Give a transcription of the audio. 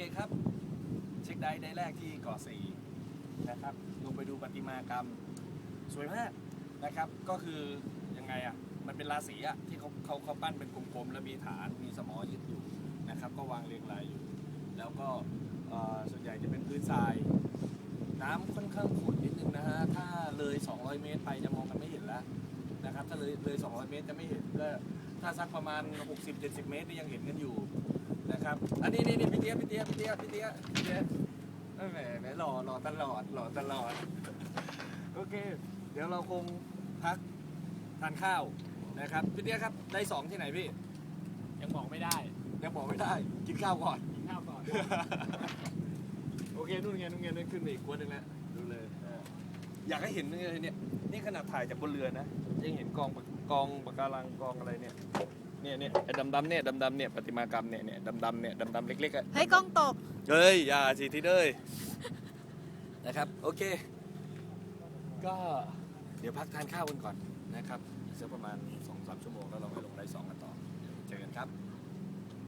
เคครับ เช็คได้ได้แรกที่เกาะสีนะครับลงไปดูประติมากรรม สวยมากนะครับ ก็คือยังไงอะมันเป็นราศีอะที่เขาเขาเขาปั้นเป็นกลมๆแล้วมีฐานมีสมอยึดอยู่นะครับ ก็วางเรียงรายอยู่ แล้วก็ส่วนใหญ่จะเป็นพื้นทราย น้ำค่อนข้างขุ่นนิดนึงนะฮะถ้าเลย 200 เมตรไปจะมองกันไม่เห็นแล้วนะครับถ้าเลยเลย 200 เมตรจะไม่เห็นก็ถ้าสักประมาณ 60-70 เมตรนี่ยังเห็นกันอยู่ นะครับ อันนี้นี่นี่พี่เตี้ยพี่เตี้ยพี่เตี้ยพี่เตี้ยพี่เตี้ยเอ้ยแหมแหมหล่อหล่อตลอดหล่อตลอด โอเค เดี๋ยวเราคงพักทานข้าวนะครับพี่เตี้ยครับได้สองที่ไหนพี่ยังบอกไม่ได้ยังบอกไม่ได้กินข้าวก่อน กินข้าวก่อนโอเคนู่นไงนู่นไงนู่นขึ้นไปอีกกวนหนึ่งแล้วดูเลยเอออยากให้เห็นเลยเนี่ยนี่ขนาดถ่ายจากบนเรือนะยังเห็นกองปะกองปะการังกองอะไรเนี่ย เนี่ยเนี่ยไอ้ดำๆเนี่ยดำๆเนี่ยประติมากรรมเนี่ยเนี่ยดำๆเนี่ยดำๆเล็กๆอะเฮ้ยกล้องตก เฮ้ยอย่าสิทีเด้ยนะครับโอเค ก็เดี๋ยวพักทานข้าวกันก่อนนะครับอีกสักประมาณ2อสชั่วโมงแล้วเราไปลงไลฟ์สองกันต่อ